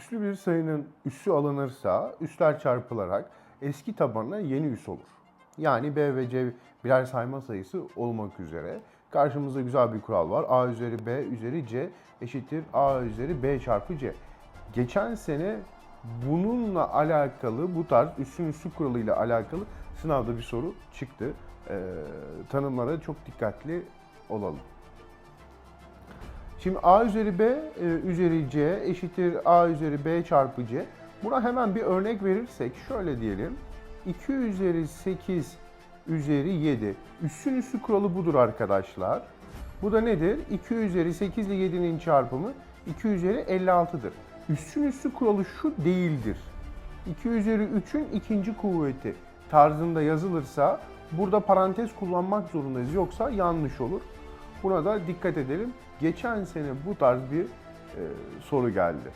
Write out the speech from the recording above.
Üslü bir sayının üssü alınırsa üsler çarpılarak eski tabanına yeni üs olur. Yani B ve C birer sayma sayısı olmak üzere. Karşımızda güzel bir kural var. A üzeri B üzeri C eşittir A üzeri B çarpı C. Geçen sene bununla alakalı bu tarz üssün üssü kuralıyla alakalı sınavda bir soru çıktı. Ee, tanımlara çok dikkatli olalım. Şimdi a üzeri b e, üzeri c eşittir a üzeri b çarpı c. Buna hemen bir örnek verirsek şöyle diyelim. 2 üzeri 8 üzeri 7. Üssün üssü kuralı budur arkadaşlar. Bu da nedir? 2 üzeri 8 ile 7'nin çarpımı 2 üzeri 56'dır. Üssün üssü kuralı şu değildir. 2 üzeri 3'ün ikinci kuvveti tarzında yazılırsa burada parantez kullanmak zorundayız. Yoksa yanlış olur. Buna da dikkat edelim. Geçen sene bu tarz bir e, soru geldi.